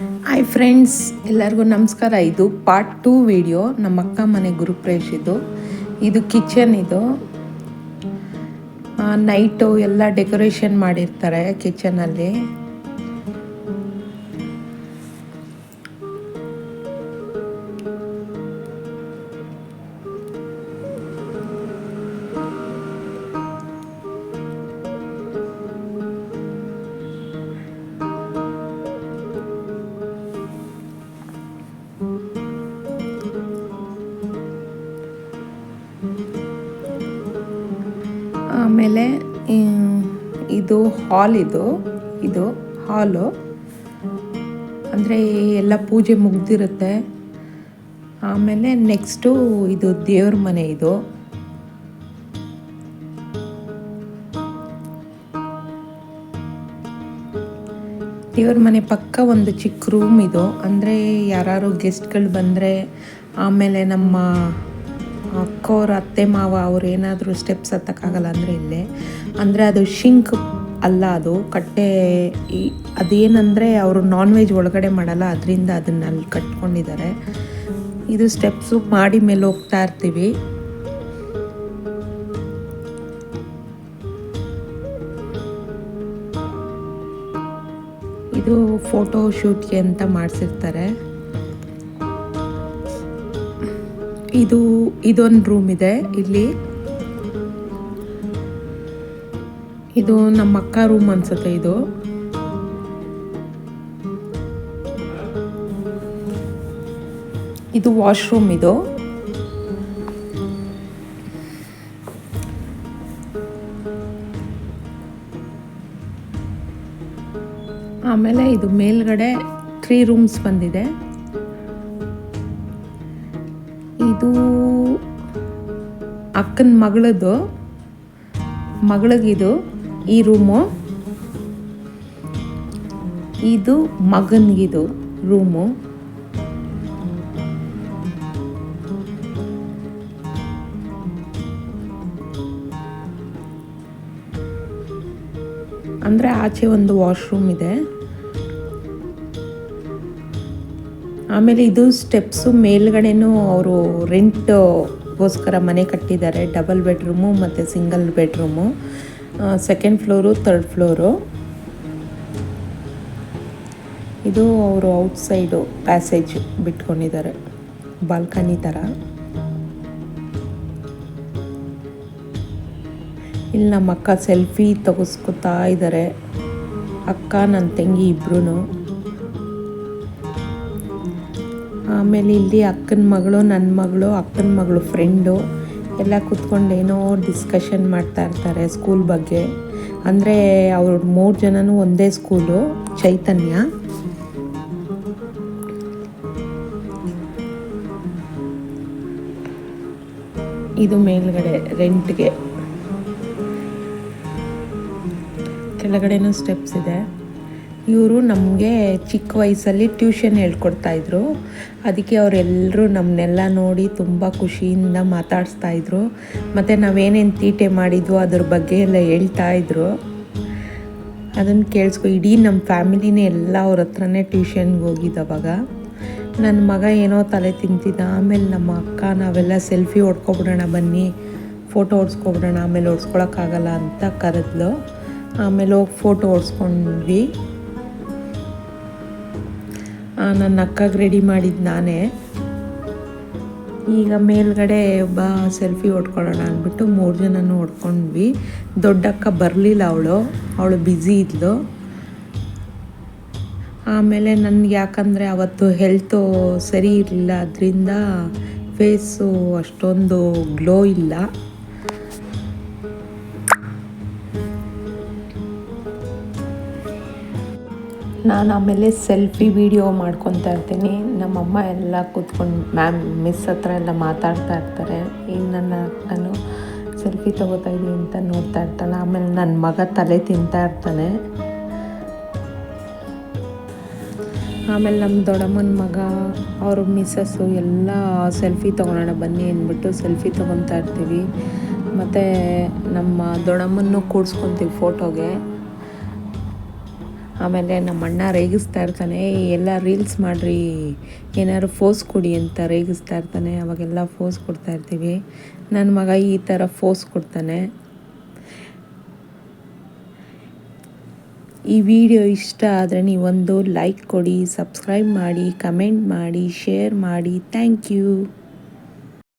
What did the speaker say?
Hi friends ಎಲ್ಲರಿಗೂ ನಮಸ್ಕಾರ. ಇದು ಪಾರ್ಟ್ ಟೂ ವಿಡಿಯೋ ನಮ್ಮ ಅಕ್ಕ ಮನೆ ಗುರುಪ್ರೇಶ್ ಇದು. ಇದು ಕಿಚನ್ ಇದು. ನೈಟು ಎಲ್ಲ ಡೆಕೋರೇಷನ್ ಮಾಡಿರ್ತಾರೆ ಕಿಚನಲ್ಲಿ ಆಮೇಲೆ ಇದು ಹಾಲ್ ಇದು ಇದು ಹಾಲು. ಅಂದರೆ ಎಲ್ಲ ಪೂಜೆ ಮುಗ್ದಿರುತ್ತೆ. ಆಮೇಲೆ ನೆಕ್ಸ್ಟು ಇದು ದೇವ್ರ ಮನೆ ಇದು. ದೇವ್ರ ಮನೆ ಪಕ್ಕ ಒಂದು ಚಿಕ್ಕ ರೂಮ್ ಇದು. ಅಂದರೆ ಯಾರು ಗೆಸ್ಟ್ಗಳು ಬಂದರೆ, ಆಮೇಲೆ ನಮ್ಮ ಅಕ್ಕವ್ರ ಅತ್ತೆ, ಮಾವ ಅವ್ರು ಏನಾದರೂ ಸ್ಟೆಪ್ಸ್ ಹತ್ತಕ್ಕಾಗಲ್ಲ ಅಂದರೆ ಇಲ್ಲೇ. ಅಂದರೆ ಅದು ಶಿಂಕ್ ಅಲ್ಲ ಅದು. ಕಟ್ಟೆ ಈ ಅದೇನಂದರೆ ಅವರು ನಾನ್ ವೆಜ್ ಒಳಗಡೆ ಮಾಡಲ್ಲ, ಅದರಿಂದ ಅದನ್ನ ಅಲ್ಲಿ ಕಟ್ಕೊಂಡಿದ್ದಾರೆ. ಇದು ಸ್ಟೆಪ್ಸು ಮಾಡಿ ಮೇಲೆ ಹೋಗ್ತಾ ಇರ್ತೀವಿ. ಇದು ಫೋಟೋ ಶೂಟ್ಗೆ ಅಂತ ಮಾಡಿಸಿರ್ತಾರೆ. ಇದು, ಇದೊಂದು ರೂಮ್ ಇದೆ. ಇಲ್ಲಿ ಇದು ನಮ್ಮ ಅಕ್ಕ ರೂಮ್ ಅನ್ಸುತ್ತೆ ಇದು. ಇದು ವಾಶ್ರೂಮ್ ಇದು. ಆಮೇಲೆ ಇದು ಮೇಲ್ಗಡೆ ತ್ರೀ ರೂಮ್ಸ್ ಬಂದಿದೆ. ಇದು ಅಕ್ಕನ ಮಗಳದು ಮಗಳಿಗಿದು ಈ ರೂಮು. ಇದು ಮಗನಿಗಿದು ರೂಮು. ಅಂದರೆ ಆಚೆ ಒಂದು ವಾಶ್ರೂಮ್ ಇದೆ. ಆಮೇಲೆ ಇದು ಸ್ಟೆಪ್ಸು ಮೇಲ್ಗಡೆನೂ ಅವರು ರೆಂಟ್ಗೋಸ್ಕರ ಮನೆ ಕಟ್ಟಿದ್ದಾರೆ. ಡಬಲ್ ಬೆಡ್ರೂಮು ಮತ್ತು single bedroom second floor third floor ಇದು ಅವರು ಔಟ್ಸೈಡು ಪ್ಯಾಸೇಜ್ ಬಿಟ್ಕೊಂಡಿದ್ದಾರೆ. ಬಾಲ್ಕನಿ ಥರ ಇಲ್ಲಿ ನಮ್ಮ ಅಕ್ಕ ಸೆಲ್ಫಿ ತಗೋಸ್ಕೊತಾ ಇದ್ದಾರೆ. ಅಕ್ಕ, ನನ್ನ ತಂಗಿ ಇಬ್ರು ಆಮೇಲೆ ಇಲ್ಲಿ ಅಕ್ಕನ ಮಗಳು ನನ್ನ ಮಗಳು ಅಕ್ಕನ ಮಗಳು ಫ್ರೆಂಡು ಎಲ್ಲ ಕೂತ್ಕೊಂಡು ಏನೋ ಡಿಸ್ಕಷನ್ ಮಾಡ್ತಾ ಇರ್ತಾರೆ ಸ್ಕೂಲ್ ಬಗ್ಗೆ. ಅಂದರೆ ಅವ್ರ ಮೂರು ಜನನೂ ಒಂದೇ ಸ್ಕೂಲು ಚೈತನ್ಯ. ಇದು ಮೇಲ್ಗಡೆ ರೆಂಟ್ಗೆ ಕೆಳಗಡೆನೂ ಸ್ಟೆಪ್ಸ್ ಇದೆ. ಇವರು ನಮಗೆ ಚಿಕ್ಕ ವಯಸ್ಸಲ್ಲಿ ಟ್ಯೂಷನ್ ಹೇಳ್ಕೊಡ್ತಾಯಿದ್ರು ಅದಕ್ಕೆ ಅವರೆಲ್ಲರೂ ನಮ್ಮನ್ನೆಲ್ಲ ನೋಡಿ ತುಂಬ ಖುಷಿಯಿಂದ ಮಾತಾಡಿಸ್ತಾಯಿದ್ರು ಮತ್ತು ನಾವೇನೇನು ತೀಟೆ ಮಾಡಿದ್ವು ಅದ್ರ ಬಗ್ಗೆ ಎಲ್ಲ ಹೇಳ್ತಾ ಇದ್ರು. ಅದನ್ನು ಕೇಳಿಸ್ಕೊ ಇಡೀ ನಮ್ಮ ಫ್ಯಾಮಿಲಿನೇ ಎಲ್ಲ ಅವ್ರ ಹತ್ರನೇ ಟ್ಯೂಷನ್ಗೆ ಹೋಗಿದ್ದವಾಗ ನನ್ನ ಮಗ ಏನೋ ತಲೆ ತಿಂತಿದ್ದ. ಆಮೇಲೆ ನಮ್ಮ ಅಕ್ಕ ನಾವೆಲ್ಲ ಸೆಲ್ಫಿ ಹೊಡ್ಕೊಬಿಡೋಣ ಬನ್ನಿ. ಫೋಟೋ ಹೊಡ್ಸ್ಕೊಬಿಡೋಣ. ಆಮೇಲೆ ಹೊಡ್ಸ್ಕೊಳಕ್ಕಾಗಲ್ಲ ಅಂತ ಕರೆದ್ಲು. ಆಮೇಲೆ ಹೋಗಿ ಫೋಟೋ ಹೊಡ್ಸ್ಕೊಂಡ್ವಿ. ನನ್ನ ಅಕ್ಕಗೆ ರೆಡಿ ಮಾಡಿದ್ದು ನಾನೇ. ಈಗ ಮೇಲ್ಗಡೆ ಒಬ್ಬ ಸೆಲ್ಫಿ ಹೊಡ್ಕೊಳ್ಳೋಣ ಅಂದ್ಬಿಟ್ಟು ಮೂರು ಜನನೂ ಹೊಡ್ಕೊಂಡ್ವಿ. ದೊಡ್ಡಕ್ಕ ಬರಲಿಲ್ಲ ಅವಳು. ಅವಳು ಬ್ಯುಸಿ ಇದ್ಲು. ಆಮೇಲೆ ನನಗೆ ಯಾಕಂದರೆ ಅವತ್ತು ಹೆಲ್ತು ಸರಿ ಇರಲಿಲ್ಲ. ಅದರಿಂದ ಫೇಸು ಅಷ್ಟೊಂದು ಗ್ಲೋ ಇಲ್ಲ. ನಾನು ಆಮೇಲೆ ಸೆಲ್ಫಿ ವಿಡಿಯೋ ಮಾಡ್ಕೊತಾ ಇರ್ತೀನಿ. ನಮ್ಮಮ್ಮ ಎಲ್ಲ ಕೂತ್ಕೊಂಡು, ಮ್ಯಾಮ್ ಮಿಸ್ ಹತ್ರ ಎಲ್ಲ ಮಾತಾಡ್ತಾ ಇರ್ತಾರೆ. ಈಗ ನನ್ನ ನಾನು ಸೆಲ್ಫಿ ತೊಗೋತಾ ಇದ್ದೀನಿ ಅಂತ ನೋಡ್ತಾ ಇರ್ತಾನೆ ಆಮೇಲೆ ನನ್ನ ಮಗ ತಲೆ ತಿಂತಾ ಇರ್ತಾನೆ. ಆಮೇಲೆ ನಮ್ಮ ದೊಡ್ಡಮ್ಮನ ಮಗ, ಅವ್ರ ಮಿಸ್ಸಸ್ಸು ಎಲ್ಲ ಸೆಲ್ಫಿ ತೊಗೊಳೋಣ ಬನ್ನಿ ಅಂದ್ಬಿಟ್ಟು ಸೆಲ್ಫಿ ತೊಗೊತಾ ಇರ್ತೀವಿ. ಮತ್ತು ನಮ್ಮ ದೊಡ್ಡಮ್ಮನ್ನು ಕೂಡ್ಸ್ಕೊತೀವಿ ಫೋಟೋಗೆ ಆಮೇಲೆ ನಮ್ಮ ಅಣ್ಣ ರೇಗಿಸ್ತಾ ಇರ್ತಾನೆ ಎಲ್ಲ ರೀಲ್ಸ್ ಮಾಡಿರಿ, ಏನಾದ್ರು ಫೋಸ್ ಕೊಡಿ ಅಂತ ರೇಗಿಸ್ತಾ ಇರ್ತಾನೆ, ಅವಾಗೆಲ್ಲ ಫೋಸ್ ಕೊಡ್ತಾ ಇರ್ತೀವಿ. ನನ್ನ ಮಗ ಈ ಥರ ಫೋಸ್ ಕೊಡ್ತಾನೆ. ಈ ವಿಡಿಯೋ ಇಷ್ಟ ಆದರೆ ನೀವೊಂದು ಲೈಕ್ ಕೊಡಿ ಸಬ್ಸ್ಕ್ರೈಬ್ ಮಾಡಿ ಕಮೆಂಟ್ ಮಾಡಿ ಶೇರ್ ಮಾಡಿ. Thank you